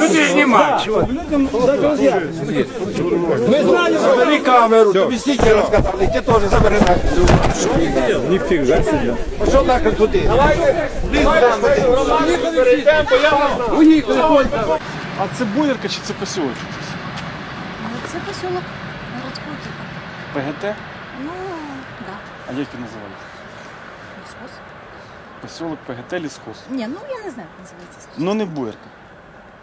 Туди знімай. Ми знаємо, забери камеру, тобі стільки розказали, ти теж забери камеру. Ніфіга собі. Що так туди? А це боярка чи це посілочок? Це поселок городського типу. ПГТ? Ну, да. А як він називається? Лісхоз. Посілок ПГТ Ліскос. Ні, ну я не знаю, як називається. Ну не боярка.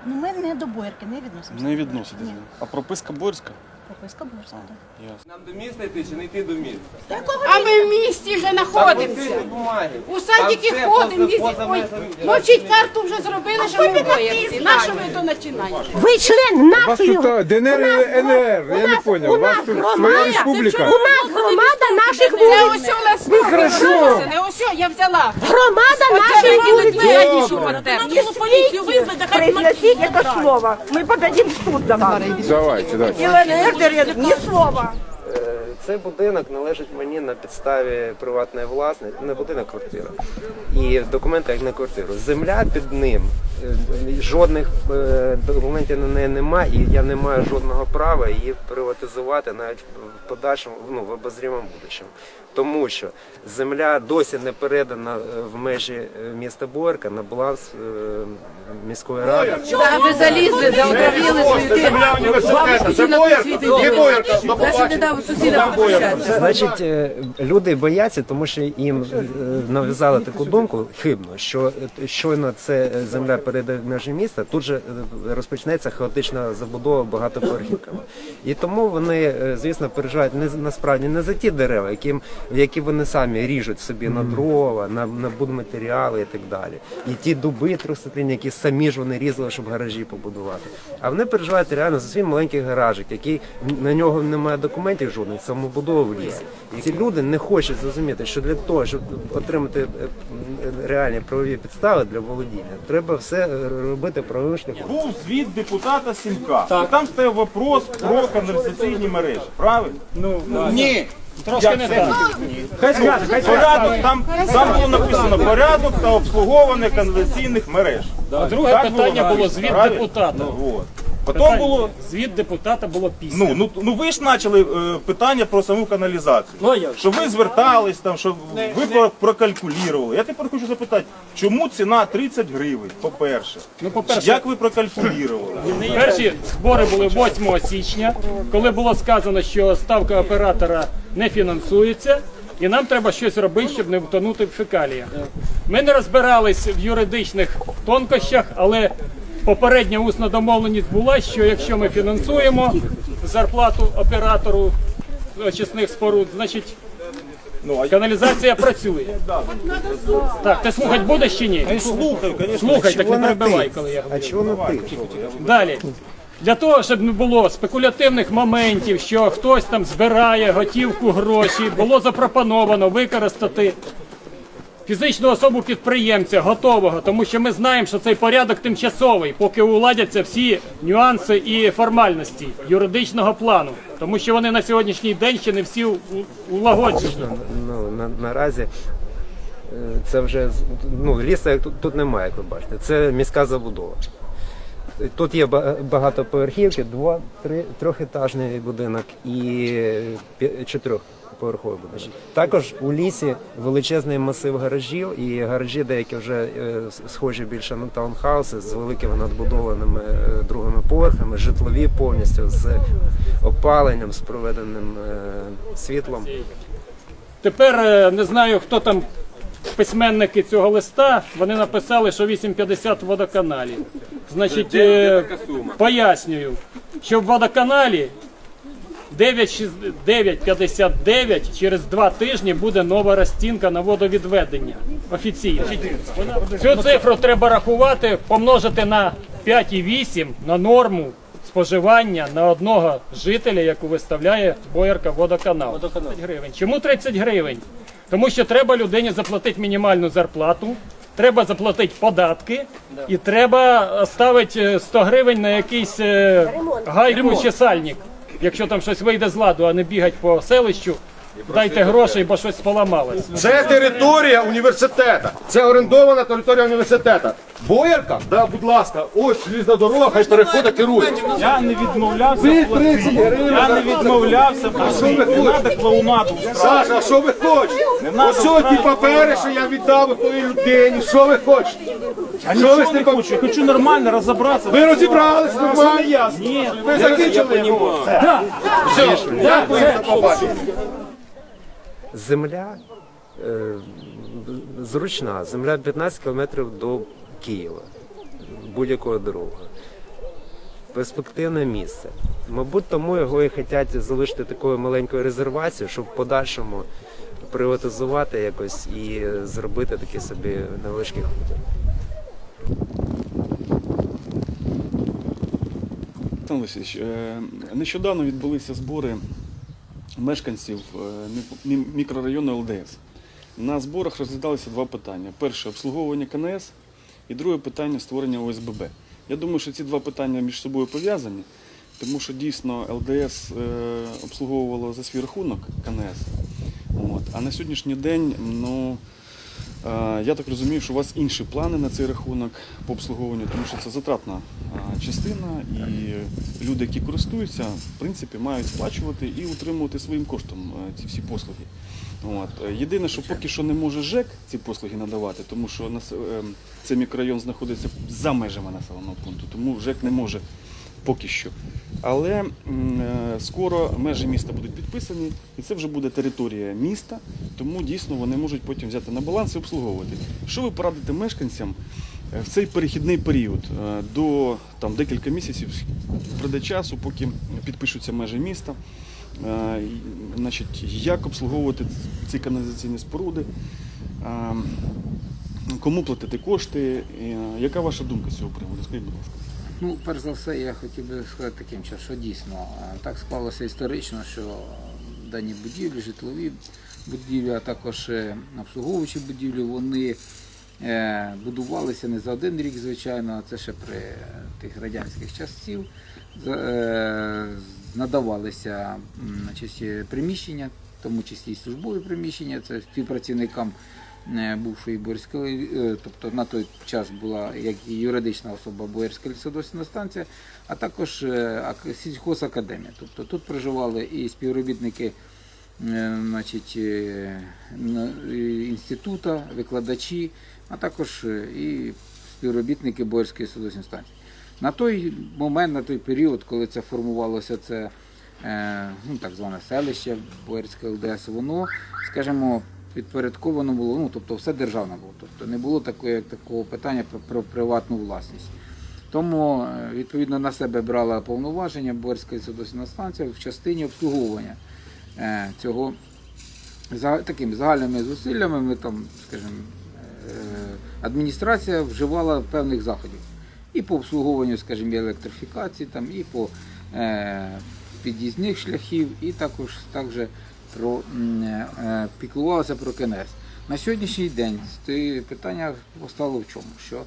Ну ми не до боярки не відносимося. Не відноситесь. А прописка боярська? Прописка так. Нам до міста йти чи не йти до міста? А ми в місті вже знаходимося. У садики ходимо, їздимо. Мовчить карту вже зробили, що ми в боярці. На що ви то починаєте? Ви член У вас тут а, ДНР і ЛНР, я не понял. У вас тут своя республіка. у нас громада наших Це вулиць. ось у нас хорошо. Не ось, я взяла. Громада наших вулиць. Произносіть це слово. Ми подадим в суд до вас. Давайте, давайте. І ЛНР, ДР, ні слова. Цей будинок належить мені на підставі приватної власності, не будинок, а квартира. І документи як на квартиру. Земля під ним, е, жодних е, документів на неї немає, і я не маю жодного права її приватизувати навіть в подальшому, ну, в обозрімому будущому. Тому що земля досі не передана е, в межі міста Боярка на баланс міської ради. ви залізли, заотравили свою університету, це боярка, є боярка, Значить, е, люди бояться, тому що їм е, нав'язали таку думку хибну, що е, щойно це земля перейде в межі міста, тут же розпочнеться хаотична забудова багатоповерхівками. І тому вони, звісно, переживають не насправді не за ті дерева, які, які вони самі ріжуть собі на дрова, на, на будматеріали і так далі. І ті дуби трьохстатлінні, які самі ж вони різали, щоб гаражі побудувати. А вони переживають реально за свій маленький гаражик, який на нього немає документів жодних, І ці люди не хочуть зрозуміти, що для того, щоб отримати е, реальні правові підстави для володіння, треба все е, робити правовим шляхом. Був звіт депутата Сімка. І там стояв вопрос про каналізаційні мережі. Правильно? Ну, ні. Трошки не так. Хай скаже, хай порядок, там, там було написано порядок та обслуговування каналізаційних мереж. Друге Так питання було, було звіт правильно? депутата. Ну, от. Потім було, Звіт депутата було після. ну, ну, ну ви ж почали е, питання про саму каналізацію. Ну, а як? Що ви звертались там, що ви про- прокалькулювали. Я тепер хочу запитати, чому ціна 30 гривень, по-перше? Ну, по-перше, Як ви прокалькулювали? перші збори були 8 січня, коли було сказано, що ставка оператора не фінансується, і нам треба щось робити, щоб не втонути в фекаліях. Ми не розбирались в юридичних тонкощах, але попередня усна домовленість була, що якщо ми фінансуємо зарплату оператору очисних споруд, значить Ну, а каналізація працює. Так, ти слухати будеш чи ні? звісно. Слухай, так не перебивай, коли я говорю. Далі. Для того, щоб не було спекулятивних моментів, що хтось там збирає готівку гроші, було запропоновано використати фізичну особу підприємця готового, тому що ми знаємо, що цей порядок тимчасовий, поки уладяться всі нюанси і формальності юридичного плану, тому що вони на сьогоднішній день ще не всі улагоджені. Ну, на, наразі е, це вже ну, лісу як тут, тут немає, як ви бачите. Це міська забудова. Тут є ба- багатоповерхівки, два, три, трьохетажний будинок і пі- чотирьохповерховий будинок. Також у лісі величезний масив гаражів, і гаражі деякі вже е, схожі більше на таунхауси з великими надбудованими е, другими поверхами, житлові повністю з опаленням, з проведеним е, світлом. Тепер не знаю, хто там письменники цього листа. Вони написали, що 8,50 в водоканалі. Значить, пояснюю, що в водоканалі 9,6 9,59 через два тижні буде нова розцінка на водовідведення. Офіційно. Цю цифру треба рахувати, помножити на 5,8 на норму споживання на одного жителя, яку виставляє боярка водоканал. 30 гривень. Чому 30 гривень? Тому що треба людині заплатити мінімальну зарплату, треба заплатити податки і треба ставити 100 гривень на якийсь е, гайку чи сальник, якщо там щось вийде з ладу, а не бігать по селищу дайте грошей, бо щось поламалося. Це територія університету. Це орендована територія університету. Боярка? Да, будь ласка, ось желізна дорога, хай переходить керує. Я не відмовлявся Ви платити. Я не відмовлявся платити. Не треба клоунаду. Саша, а що ви хочете? Ось ті папери, що я віддав тої людині. Що ви хочете? А Що ви нічого не хочу. Я хочу нормально розібратися. Ви розібрались нормально? Ні. Ви закінчили його? Все, дякую за побачення. Земля е, зручна, земля 15 кілометрів до Києва, будь-якого дорога. Перспективне місце. Мабуть, тому його і хочуть залишити такою маленькою резервацією, щоб в подальшому приватизувати якось і зробити такий собі невеличкий хутір. Е, нещодавно відбулися збори мешканців е, мі- мі- мікрорайону ЛДС. На зборах розглядалися два питання: перше обслуговування КНС і друге питання створення ОСББ. Я думаю, що ці два питання між собою пов'язані, тому що дійсно ЛДС е, обслуговувало за свій рахунок КНС. От. А на сьогоднішній день, ну. Е, Я так розумію, що у вас інші плани на цей рахунок по обслуговуванню, тому що це затратна е, частина, і люди, які користуються, в принципі, мають сплачувати і утримувати своїм коштом е, ці всі послуги. От. Єдине, що поки що не може ЖЕК ці послуги надавати, тому що цей мікрорайон знаходиться за межами населеного пункту, тому ЖЕК не може поки що. Але е, скоро межі міста будуть підписані, і це вже буде територія міста, тому дійсно вони можуть потім взяти на баланс і обслуговувати. Що ви порадите мешканцям е, в цей перехідний період е, до там, декілька місяців прийде часу, поки підпишуться межі міста? Значить, як обслуговувати ці каналізаційні споруди? Кому платити кошти? Яка ваша думка з цього приводу? Скажіть, будь ласка. Ну, перш за все, я хотів би сказати таким що дійсно е, так склалося історично, що дані будівлі, житлові будівлі, а також е, обслуговуючі будівлі, вони е, будувалися не за один рік, звичайно, а це ще при тих радянських часів. Надавалися значить, приміщення, в тому числі і службові приміщення, це співпрацівникам бувшої Боярської, е, тобто на той час була як і юридична особа Боярська лісодосвідна станція, а також е, сільхозакадемія. Тобто тут проживали і співробітники е, значить, е, інституту, викладачі, а також е, і співробітники Боярської лісодосвідної станції. На той момент, на той період, коли це формувалося це е, ну, так зване селище Боярське ЛДС, воно, скажімо, підпорядковано було, ну тобто все державне було. Тобто не було такого, як такого питання про, про приватну власність. Тому е, відповідно на себе брала повноваження Боярська лісодосвідна станція в частині обслуговування е, цього за такими загальними зусиллями. Ми там, скажімо, е, адміністрація вживала певних заходів і по обслуговуванню, скажімо, електрифікації, там, і по під'їзних шляхів, і також, також про, е, піклувалося про КНС. На сьогоднішній день питання постало в чому? Що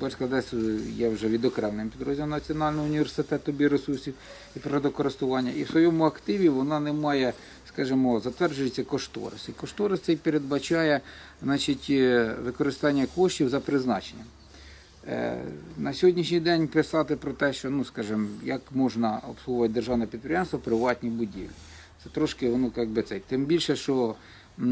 Борська Одеса є вже відокремленим підрозділом Національного університету біоресурсів і природокористування, і в своєму активі вона не має, скажімо, затверджується кошторис. І кошторис цей передбачає значить, е, використання коштів за призначенням. Е, На сьогоднішній день писати про те, що ну скажімо, як можна обслуговувати державне підприємство в приватній будівлі. Це трошки воно як би цей. Тим більше, що е,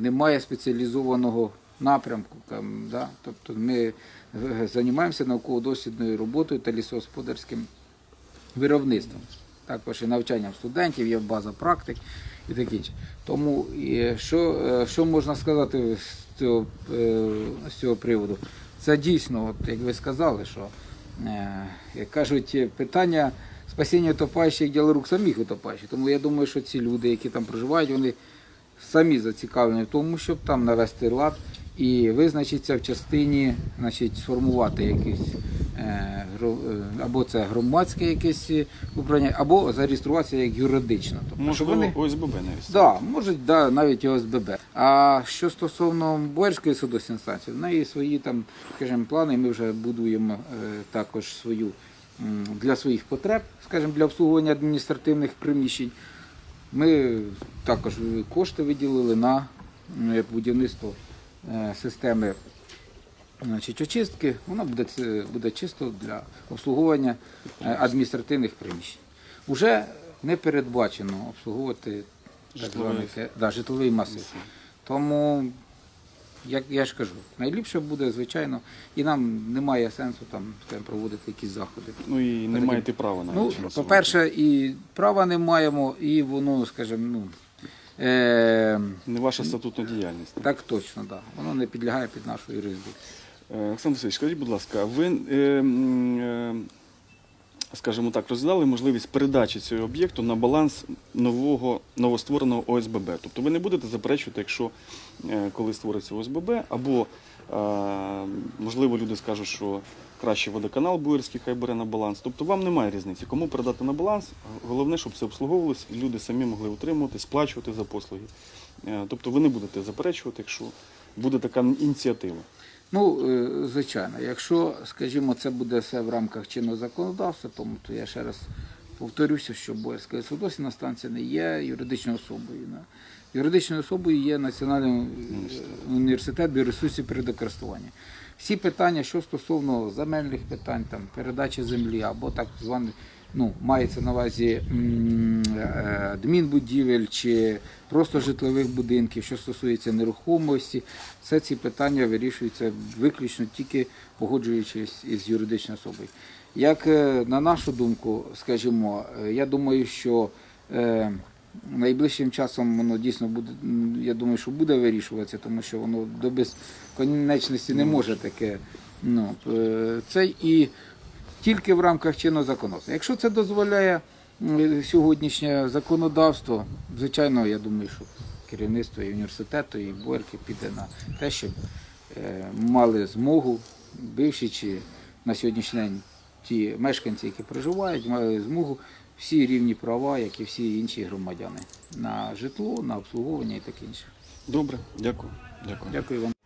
немає спеціалізованого напрямку. Там, да? Тобто ми е, займаємося науково-дослідною роботою та лісогосподарським виробництвом. Також і навчанням студентів, є база практик і таке інше. Тому і що, е, що можна сказати з цього, е, з цього приводу? Це дійсно, от, як ви сказали, що е, як кажуть, е, питання спасіння утопаючих діло рук самих утопаючих. Тому я думаю, що ці люди, які там проживають, вони самі зацікавлені в тому, щоб там навести лад і визначитися в частині, значить, сформувати якийсь е, е, або це громадське якесь управління, або зареєструватися як юридично. Тобто, Можливо, вони... ОСББ навіть. Да, може, да, навіть ОСББ. А що стосовно Боярської судової в неї свої там, скажімо, плани, ми вже будуємо е, також свою для своїх потреб, скажімо, для обслуговування адміністративних приміщень. Ми також кошти виділили на будівництво е, системи значить, очистки. Вона буде, буде чисто для обслуговування е, адміністративних приміщень. Уже не передбачено обслуговувати Житловий. да, житловий масив. Тому, як я ж кажу, найліпше буде, звичайно, і нам немає сенсу там скажімо, проводити якісь заходи. Ну і не маєте права навіть. Ну, по-перше, і права не маємо, і воно, скажімо, ну, е, Не ваша статутна діяльність. так точно, да. воно не підлягає під нашу юрисдикцію. Е, Олександр Васильович, скажіть, будь ласка, ви, е, е, скажімо так, розглядали можливість передачі цього об'єкту на баланс нового новоствореного ОСББ? Тобто ви не будете заперечувати, якщо е, коли створиться ОСББ, або е, можливо люди скажуть, що краще водоканал Буєрський хай бере на баланс. Тобто вам немає різниці, кому передати на баланс. Головне, щоб це обслуговувалось, і люди самі могли утримувати, сплачувати за послуги. Е, Тобто ви не будете заперечувати, якщо буде така ініціатива. Ну, е, звичайно, якщо, скажімо, це буде все в рамках чинного законодавства, тому то я ще раз повторюся, що Боярська судосіна станція не є юридичною особою. Юридичною особою є Національний е, університет біоресурсів природокористування. Всі питання, що стосовно земельних питань, там, передачі землі або так званих, ну, мається на увазі е, адмінбудівель чи просто житлових будинків, що стосується нерухомості, все ці питання вирішуються виключно тільки погоджуючись із юридичною особою. Як е, на нашу думку, скажімо, е, я думаю, що найближчим часом воно дійсно буде, я думаю, що буде вирішуватися, тому що воно до безконечності не може таке. Ну, це і тільки в рамках чинного законодавства. Якщо це дозволяє сьогоднішнє законодавство, звичайно, я думаю, що керівництво і університету, і Борки піде на те, щоб е, мали змогу, бивші чи на сьогоднішній день ті мешканці, які проживають, мали змогу всі рівні права, як і всі інші громадяни, на житло, на обслуговування і таке інше. Добре, дякую. Дякую. Дякую вам.